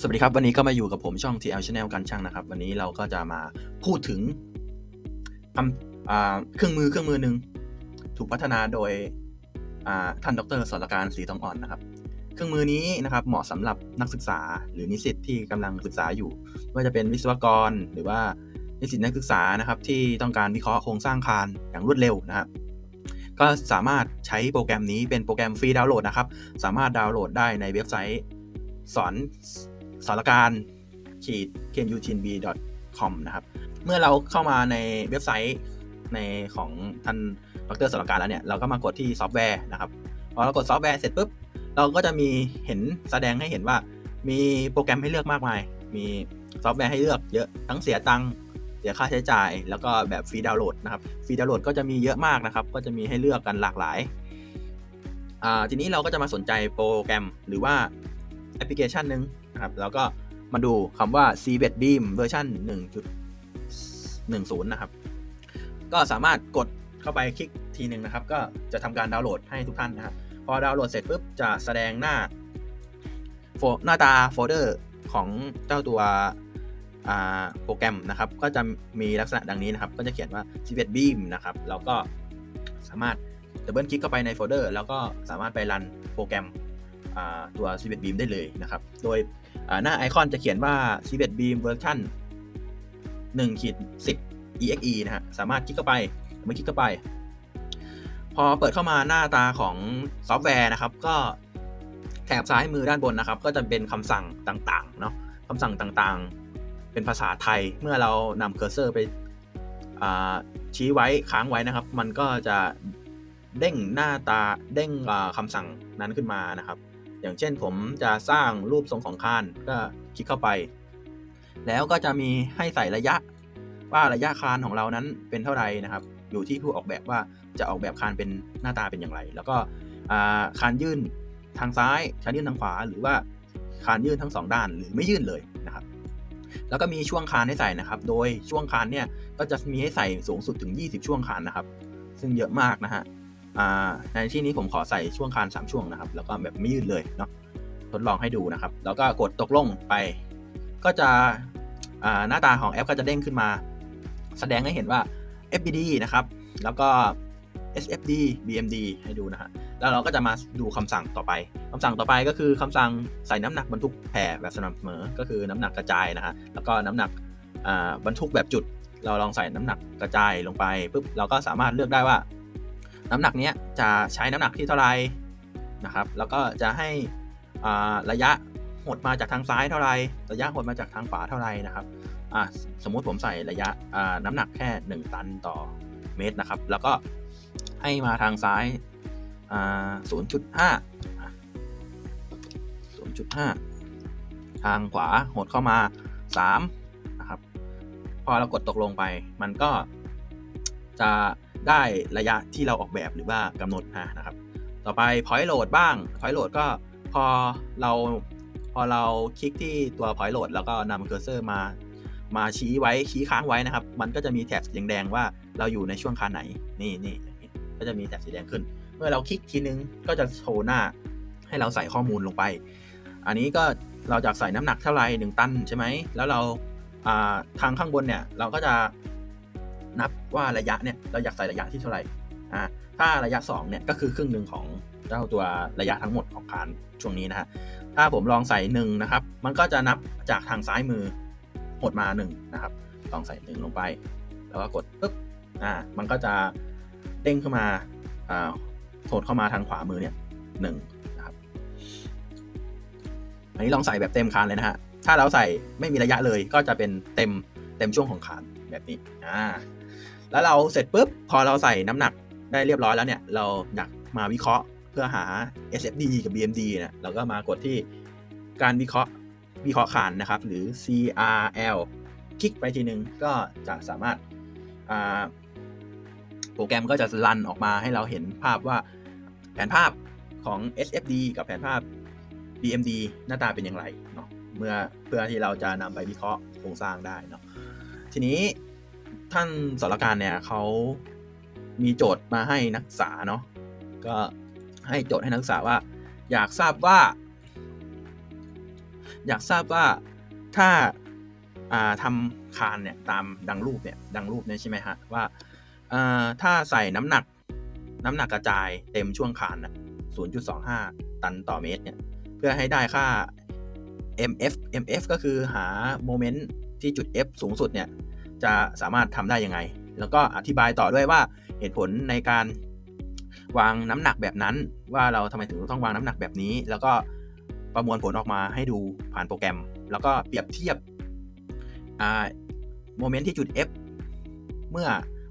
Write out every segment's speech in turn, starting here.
สวัสดีครับ วันนี้ก็มาอยู่กับผมช่อง TL Channel กันช่างนะครับ วันนี้เราก็จะมาพูดถึงคำเครื่องมือเครื่องมือหนึ่งถูกพัฒนาโดยท่านดรสรการศรีทองอ่อนนะครับ เครื่องมือนี้นะครับเหมาะสำหรับนักศึกษาหรือนิสิตที่กำลังศึกษาอยู่ไม่ว่าจะเป็นวิศวกรหรือว่านิสิตนักศึกษานะครับ ที่ต้องการวิเคราะห์โครงสร้างคานอย่างรวดเร็วนะครับก็สามารถใช้โปรแกรมนี้เป็นโปรแกรมฟรีดาวน์โหลดนะครับ สามารถดาวน์โหลดได้ในเว็บไซต์ สอนสารการขีด k e n u c h i n b com นะครับ เมื่อเราเข้ามาในเว็บไซต์ในของท่านดรสารการแล้วเนี่ยเราก็มากดที่ซอฟต์แวร์นะครับพอเรากดซอฟต์แวร์เสร็จปุ๊บเราก็จะมีเห็นแสดงให้เห็นว่ามีโปรแกรมให้เลือกมากมาย มีซอฟต์แวร์ให้เลือกเยอะทั้งเสียตังค์เสียค่าใช้จ่าย แล้วก็แบบฟรีดาวน์โหลดนะครับฟรีดาวน์โหลดก็จะมีเยอะมากนะครับ ก็จะมีให้เลือกกันหลากหลายอ่าทีนี้เราก็จะมาสนใจโปรแกรมหรือว่า แอปพลิเคชันหนึ่งนะครับแล้วก็มาดูคำว่า c b e t Beam เวอร์ชัน1.10 นะครับ ก็สามารถกดเข้าไปคลิกทีหนึ่งนะครับ ก็จะทำการดาวน์โหลดให้ทุกท่านนะครับ พอดาวน์โหลดเสร็จปุ๊บจะแสดงหน้าโฟหน้าตาโฟลเดอร์ของเจ้าตัวอ่าโปรแกรมนะครับ ก็จะมีลักษณะดังนี้นะครับ ก็จะเขียนว่า c b e t Beam นะครับเราก็สามารถดับเบิลคลิกเข้าไปในโฟลเดอร์แล้วก็สามารถไปรันโปรแกรม ตัว c b e t Beam ได้เลยนะครับ โดยหน้าไอคอนจะเขียนว่า c b e t Beam เวอร์ชัน1ขีด10 exe นะฮะ สามารถคลิกเข้าไปเมื่อคลิกเข้าไป พอเปิดเข้ามาหน้าตาของซอฟต์แวร์นะครับ ก็แถบซ้ายมือด้านบนนะครับ ก็จะเป็นคำสั่งต่างๆเนาะคำสั่งต่างๆ เป็นภาษาไทย เมื่อเรานำเคอร์เซอร์ไปชี้ไว้ค้างไว้นะครับ มันก็จะเด้งหน้าตาเด้งอ่าคำสั่งนั้นขึ้นมานะครับ อย่างเช่นผมจะสร้างรูปทรงของคานก็คลิกเข้าไป แล้วก็จะมีให้ใส่ระยะว่าระยะคานของเรานั้นเป็นเท่าไหร่นะครับ อยู่ที่ผู้ออกแบบว่าจะออกแบบคานเป็นหน้าตาเป็นอย่างไร แล้วก็คานยื่นทางซ้ายคานยื่นทางขวา หรือว่าคานยื่นทั้งสองด้านหรือไม่ยื่นเลยนะครับ แล้วก็มีช่วงคานให้ใส่นะครับ โดยช่วงคานเนี่ยก็จะมีให้ใส่สูงสุดถึง 20 ช่วงคานนะครับ ซึ่งเยอะมากนะฮะ ในที่นี้ผมขอใส่ช่วงคาน3ช่วงนะครับ แล้วก็แบบไม่ยืดเลยเนาะทดลองให้ดูนะครับ แล้วก็กดตกลงไป ก็จะหน้าตาของแอปก็จะเด้งขึ้นมา แสดงให้เห็นว่า FBD นะครับ แล้วก็ SFD BMD ให้ดูนะฮะ แล้วเราก็จะมาดูคำสั่งต่อไปคำสั่งต่อไปก็คือคำสั่งใส่น้ำหนักบรรทุกแผ่แบบสม่ำเสมอ ก็คือน้ำหนักกระจายนะฮะ แล้วก็น้ำหนักบรรทุกแบบจุด เราลองใส่น้ำหนักกระจายลงไปปุ๊บ เราก็สามารถเลือกได้ว่า น้ำหนักเนี้ยจะใช้น้ำหนักที่เท่าไหร่นะครับ แล้วก็จะให้ระยะหดมาจากทางซ้ายเท่าไหร่ระยะหดมาจากทางขวาเท่าไหร่นะครับอ่าสมมุติผมใส่ระยะอ่าน้ำหนักแค่ 1 ตันต่อเมตรนะครับ แล้วก็ให้มาทางซ้ายอ่า0.5 0.5 ทางขวาหดเข้ามา 3 นะครับ พอเรากดตกลงไป มันก็จะ ได้ระยะที่เราออกแบบหรือว่ากำหนดมานะครับ ต่อไป point load บ้าง point load ก็พอเราพอเราคลิกที่ตัว point load แล้วก็นำเคอร์เซอร์มามาชี้ไว้ชี้ค้างไว้นะครับ มันก็จะมีแถบสีแดงว่าเราอยู่ในช่วงคานไหนนี่นี่ก็จะมีแถบสีแดงขึ้น เมื่อเราคลิกทีนึงก็จะโชว์หน้า ให้เราใส่ข้อมูลลงไป อันนี้ก็เราจะใส่น้ำหนักเท่าไหร่หนึ่งตันใช่ไหมแล้วเราทางข้างบนเนี่ยเราก็จะ นับว่าระยะเนี่ยเราอยากใส่ระยะที่เท่าไหร่อ่าถ้าระยะ2เนี่ยก็คือครึ่งหนึ่งของเจ้าตัวระยะทั้งหมดของคานช่วงนี้นะฮะถ้าผมลองใส่หนึ่งนะครับมันก็จะนับจากทางซ้ายมือหดมา1นะครับลองใส่1ลงไป แล้วก็กดปึ๊บอ่ามันก็จะเด้งเข้ามาอ่าโหดเข้ามาทางขวามือเนี่ยหนึ่งนะครับอันนี้ลองใส่แบบเต็มคานเลยนะฮะถ้าเราใส่ไม่มีระยะเลยก็จะเป็นเต็ม เต็มช่วงของคาแบบนี้อ่าแล้วเราเสร็จปุ๊บพอเราใส่น้ำหนักได้เรียบร้อยแล้วเนี่ย เราอยากมาวิเคราะห์เพื่อหา SFD กับ BMD เนี่ยเราก็มากดที่การวิเคราะห์วิเคราะห์คานนะครับ หรือ CRL คลิกไปทีนึงก็จะสามารถาโปรแกรมก็จะรันออกมาให้เราเห็นภาพว่าแผนภาพของ SFD กับแผนภาพ BMD หน้าตาเป็นอย่างไรเนาะ เมื่อเพื่อที่เราจะนำไปวิเคราะห์โครงสร้างได้เนาะทีนี้ท่านสารการเนี่ยเขามีโจทย์มาให้นักศึกษาเนาะก็ให้โจทย์ให้นักศึกษาว่า อยากทราบว่า อยากทราบว่าถ้าอาทำคานเนี่ยตามดังรูปเนี่ยดังรูปเนี่ยใช่ไหมฮะว่าอ่าถ้าใส่น้ำหนักน้ำหนักกระจายเต็มช่วงคานน่ะ0.25 ตันต่อเมตรเนี่ยเพื่อให้ได้ค่า mf mf ก็คือหาโมเมนต์ที่จุด f สูงสุดเนี่ย จะสามารถทำได้ยังไง แล้วก็อธิบายต่อด้วยว่าเหตุผลในการวางน้ำหนักแบบนั้น ว่าเราทำไมถึงต้องวางน้ำหนักแบบนี้ แล้วก็ประมวลผลออกมาให้ดูผ่านโปรแกรม แล้วก็เปรียบเทียบโมเมนต์ที่จุด f เมื่อ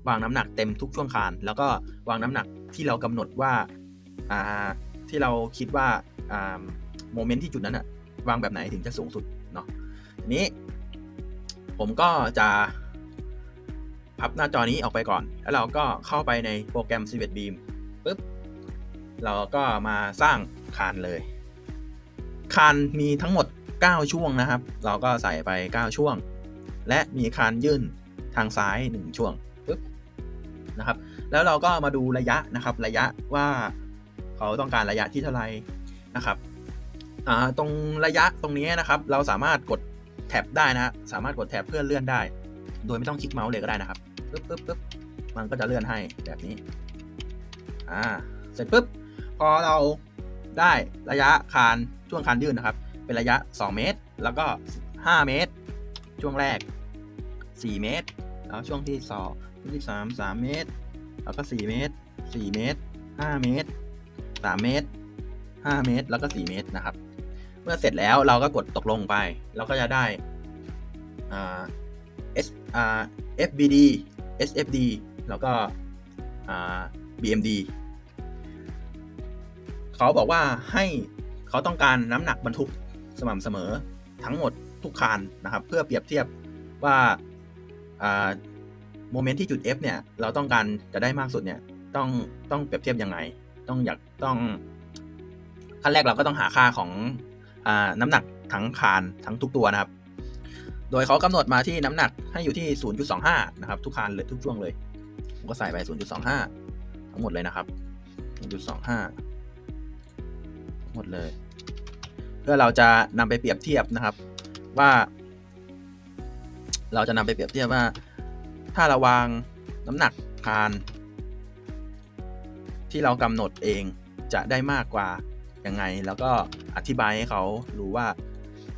วางน้ำหนักเต็มทุกช่วงคาน แล้วก็วางน้ำหนักที่เรากำหนดว่าที่เราคิดว่าโมเมนต์ที่จุดนั้นอะ วางแบบไหนถึงจะสูงสุดเนาะทีนี้ ผมก็จะพับหน้าจอนี้ออกไปก่อน แล้วเราก็เข้าไปในโปรแกรม c v e t Beam ปุ๊บ เราก็มาสร้างคานเลย คานมีทั้งหมด 9 ช่วงนะครับ เราก็ใส่ไป 9 ช่วง และมีคานยื่นทางซ้าย 1 ช่วงปุ๊บนะครับ แล้วเราก็มาดูระยะนะครับ ระยะว่าเขาต้องการระยะที่เท่าไหร่นะครับ ตรงระยะตรงนี้นะครับ เราสามารถกดแท็บได้นะสามารถกดแท็บเพื่อเลื่อนได้ โดยไม่ต้องคลิกเมาส์เลยก็ได้นะครับปึ๊บปึ๊บปึ๊บมันก็จะเลื่อนให้แบบนี้อ่าเสร็จปุ๊บพอเราได้ระยะคานช่วงคานยื่นนะครับ เป็นระยะ 2 เมตร แล้วก็ 5 เมตร ช่วงแรก 4 เมตร แล้วช่วงที่2ช่วงที่3 3เมตร แล้วก็ 4 เมตร 4 เมตร 5 เมตร 3 เมตร 5 เมตร แล้วก็ 4 เมตรนะครับ มื่อเสร็จแล้วเราก็กดตกลงไป เราก็จะได้ S FBD SFD แล้วก็ BMD เขาบอกว่าให้เขาต้องการน้ำหนักบรรทุกสม่ำเสมอทั้งหมดทุกคานนะครับ เพื่อเปรียบเทียบว่าโมเมนต์ที่จุด F เนี่ย เราต้องการจะได้มากสุดเนี่ย ต้องต้องเปรียบเทียบยังไง ต้องอยากต้องขั้นแรกเราก็ต้องหาค่าของ น้ำหนักทั้งคานทั้งทุกตัวนะครับ โดยเขากำหนดมาที่น้ำหนักให้อยู่ที่ 0.25 นะครับ ทุกคานเลยทุกช่วงเลย ผมก็ใส่ไป 0.25 ทั้งหมดเลยนะครับ 0.25 ทั้งหมดเลย เพื่อเราจะนำไปเปรียบเทียบนะครับว่า เราจะนำไปเปรียบเทียบว่า ถ้าเราวางน้ำหนักคานที่เรากำหนดเองจะได้มากกว่า ยังไงแล้วก็อธิบายให้เขารู้ว่า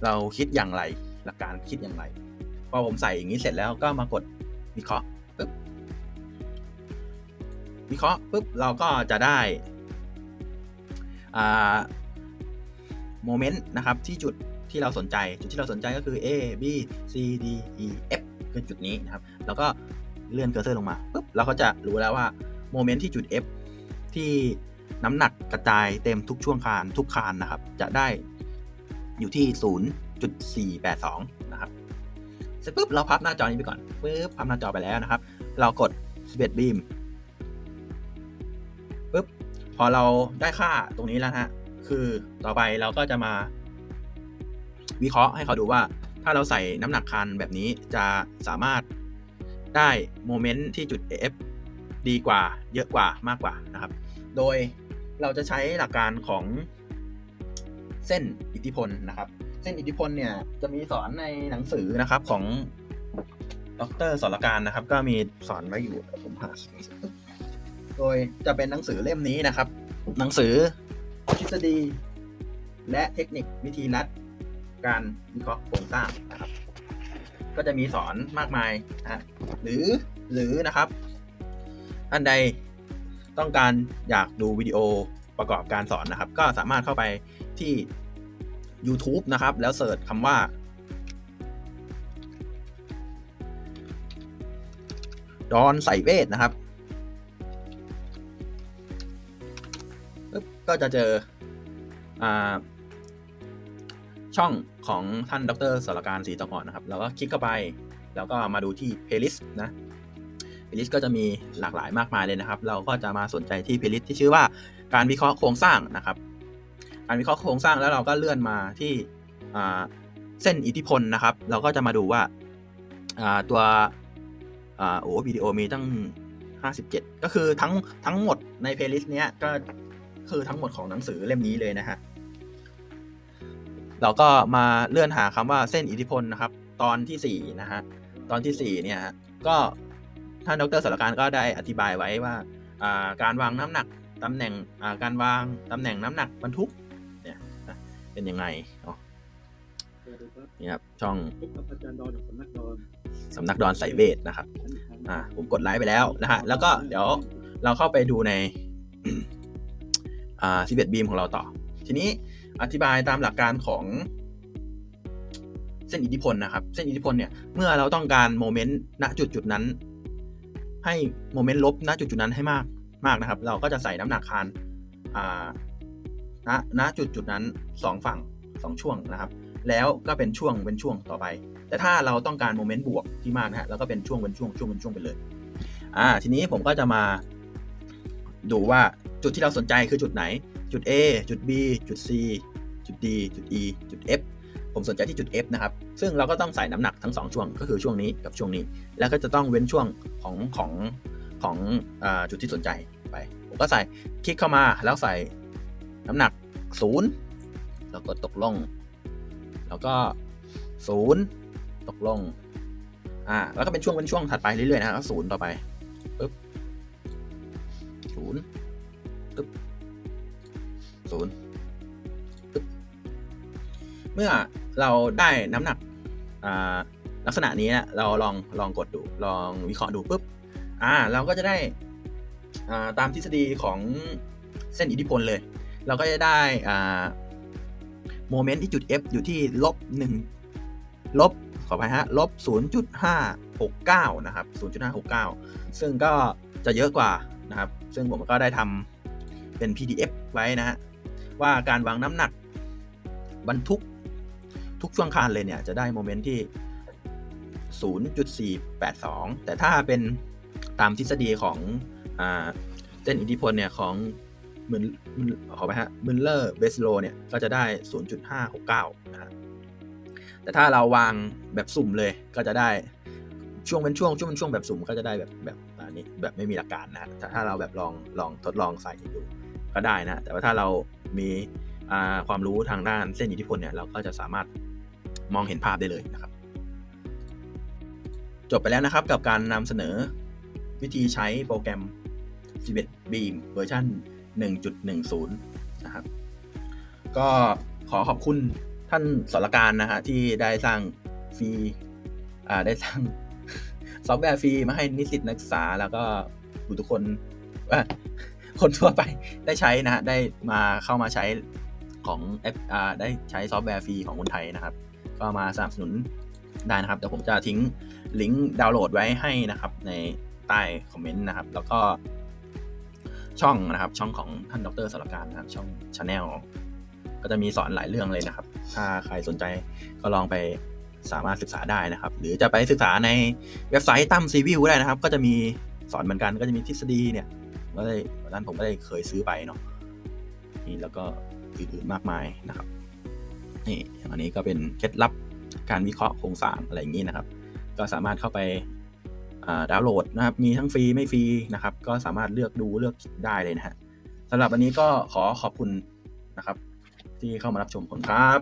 เราคิดอย่างไรหลักการคิดอย่างไรพอผมใส่อย่างนี้เสร็จแล้วก็มากดวิเคราะห์ปึ๊บวิเคราะห์ปุ๊บเราก็จะได้โมเมนต์นะครับที่จุดที่เราสนใจ จุดที่เราสนใจก็คือ A B C D E F คือจุดนี้นะครับ แล้วก็เลื่อนเคอร์เซอร์ลงมาปุ๊บเราก็จะรู้แล้วว่าโมเมนต์ที่จุด F ที่ น้ำหนักกระจายเต็มทุกช่วงคานทุกคานนะครับ จะได้อยู่ที่ 0.482 นะครับเสร็จปุ๊บเราพับหน้าจอนี้ไปก่อนปุ๊บพับหน้าจอไปแล้วนะครับ เรากด 11 beam ปุ๊บพอเราได้ค่าตรงนี้แล้วฮะคือต่อไปเราก็จะมา วิเคราะห์ให้เขาดูว่า ถ้าเราใส่น้ำหนักคันแบบนี้จะสามารถได้โมเมนต์ที่จุด F ดีกว่าเยอะกว่ามากกว่านะครับ โดยเราจะใช้หลักการของเส้นอิทธิพลนะครับ เส้นอิทธิพลเนี่ยจะมีสอนในหนังสือนะครับของดรสรการนะครับ ก็มีสอนไว้อยู่ผมหาโดยจะเป็นหนังสือเล่มนี้นะครับ หนังสือทฤษฎี และเทคนิควิธีรัดการวิเคราะห์โครงสร้างนะครับ ก็จะมีสอนมากมายนะหรือหรือนะครับท่านใด ต้องการอยากดูวิดีโอประกอบการสอนนะครับ ก็สามารถเข้าไปที่ YouTube นะครับ แล้วเสิร์ชคำว่า ดอนใส่เวทนะครับก็จะเจออช่องของท่านดรสารการศรีตะกอนนะครับ แล้วก็คลิกเข้าไป แล้วก็มาดูที่ playlist นะ เพลิสก็จะมีหลากหลายมากมายเลยนะครับ เราก็จะมาสนใจที่เพลิสที่ชื่อว่าการวิเคราะห์โครงสร้างนะครับ การวิเคราะห์โครงสร้างแล้วเราก็เลื่อนมาที่เส้นอิทธิพลนะครับ เราก็จะมาดูว่าตัวโอ้วิดีโอมีตั้ง 57 ก็คือทั้งทั้งหมดในเพลย์ลิสต์นี้ยก็คือทั้งหมดของหนังสือเล่มนี้เลยนะฮะเราก็มาเลื่อนหาคำว่าเส้นอิทธิพลนะครับ ตอนที่ 4 นะฮะ ตอนที่ 4 เนี่ยก็ ท่านดรสารการก็ได้อธิบายไว้ว่าการวางน้ำหนักตำแหน่งการวางตำแหน่งน้ำหนักบรรทุกเนี่ยเป็นยังไงเนาะสวัสดีครับนี่ครับช่องสำนักดอนสำนักดอนไสเวทนะครับอ่าผมกดไลค์ไปแล้วนะฮะแล้วก็เดี๋ยวเราเข้าไปดูในอ่า11บีมของเราต่อ ทีนี้อธิบายตามหลักการของเส้นอิทธิพลนะครับ เส้นอิทธิพลเนี่ย เมื่อเราต้องการโมเมนต์ณจุดจุดนั้น ให้โมเมนต์ลบณจุดจุดนั้นให้มากมากนะครับ เราก็จะใส่น้ำหนักคานอ่าณณจุดจุดนั้นสองฝั่งสองช่วงนะครับ แล้วก็เป็นช่วงเป็นช่วงต่อไป แต่ถ้าเราต้องการโมเมนต์บวกที่มากนะฮะเราก็เป็นช่วงเป็นช่วงช่วงเป็นช่วงไปเลยอ่าทีนี้ผมก็จะมาดูว่าจุดที่เราสนใจคือจุดไหน จุด A จุด B จุด C จุด D จุด E จุด F ผมสนใจที่จุด F นะครับ ซึ่งเราก็ต้องใส่น้ำหนักทั้ง 2 ช่วง ก็คือช่วงนี้กับช่วงนี้ แล้วก็จะต้องเว้นช่วงของของของอจุดที่สนใจไป ผมก็ใส่คลิกเข้ามาแล้วใส่น้ำหนัก 0 แล้วก็ตกลง แล้วก็ 0 ตกลง อ่า แล้วก็เป็นช่วงเป็นช่วงถัดไปเรื่อยๆนะครับศูนย์ต่อไปปึ๊บศูนย์ปึ๊บศูนย์ปึ๊บเมื่อ เราได้น้ำหนักลักษณะนี้เราลองลองกดดูลองวิเคราะห์ดูปุ๊บอ่าเราก็จะได้ตามทฤษฎีของเส้นอิทธิพลเลย เราก็จะได้อ่าโมเมนต์ที่จุด F อยู่ที่ลบหนึ่งลบขออภัยฮะลบ 0.569 นะครับ 0.569 ซึ่งก็จะเยอะกว่านะครับ ซึ่งผมก็ได้ทำเป็น PDF ไว้นะฮะว่าการวางน้ำหนักบรรทุก ทุกช่วงคานเลยเนี่ยจะได้โมเมนต์ที่ 0.482 แต่ถ้าเป็นตามทฤษฎีของอเส้นอิทธิพลเนี่ยของมืนมืนขอไปฮะมืนเลอร์เวสโลเนี่ยก็จะได้ 0.569นะฮะแต่ถ้าเราวางแบบสุ่มเลยก็จะได้ช่วงเป็นช่วงช่วงเป็นช่วงแบบสุ่มก็จะได้แบบแบบอันนี้แบบไม่มีหลักการนะแต่ถ้าเราแบบลองลองทดลองใส่ดูก็ได้นะ แต่ว่าถ้าเรามีความรู้ทางด้านเส้นอิทธิพลเนี่ยเราก็จะสามารถ มองเห็นภาพได้เลยนะครับ จบไปแล้วนะครับกับการนำเสนอวิธีใช้โปรแกรม 11 Beam เวอร์ชัน1.10 นะครับ ก็ขอขอบคุณท่านสรการนะฮะที่ได้สร้างฟรีอ่าได้สร้างซอฟต์แวร์ฟรีมาให้นิสิตนักศึกษาแล้วก็บุทุกคนว่าคนทั่วไปได้ใช้นะฮะได้มาเข้ามาใช้ของแอปอ่าได้ใช้ซอฟต์แวร์ฟรีของคนไทยนะครับ ก็มาสนับสนุนได้นะครับเดี๋ยวผมจะทิ้งลิงก์ดาวน์โหลดไว้ให้นะครับในใต้คอมเมนต์นะครับ แล้วก็ช่องนะครับช่องของท่านดรสรการนะครับ ช่องชาแนลก็จะมีสอนหลายเรื่องเลยนะครับ ถ้าใครสนใจก็ลองไปสามารถศึกษาได้นะครับ หรือจะไปศึกษาในเว็บไซต์ตั้มซีวิวได้นะครับ ก็จะมีสอนเหมือนกันก็จะมีทฤษฎีเนี่ยก็ได้วันนั้นผมก็ได้เคยซื้อไปเนาะนี่แล้วก็อื่นๆมากมายนะครับ นี่อันนี้ก็เป็นเคล็ดลับการวิเคราะห์โครงสร้างอะไรอย่างนี้นะครับ ก็สามารถเข้าไปดาวน์โหลดนะครับ มีทั้งฟรีไม่ฟรีนะครับ ก็สามารถเลือกดูเลือกได้เลยนะฮะสำหรับวันนี้ก็ขอขอบคุณนะครับ ที่เข้ามารับชมผมครับ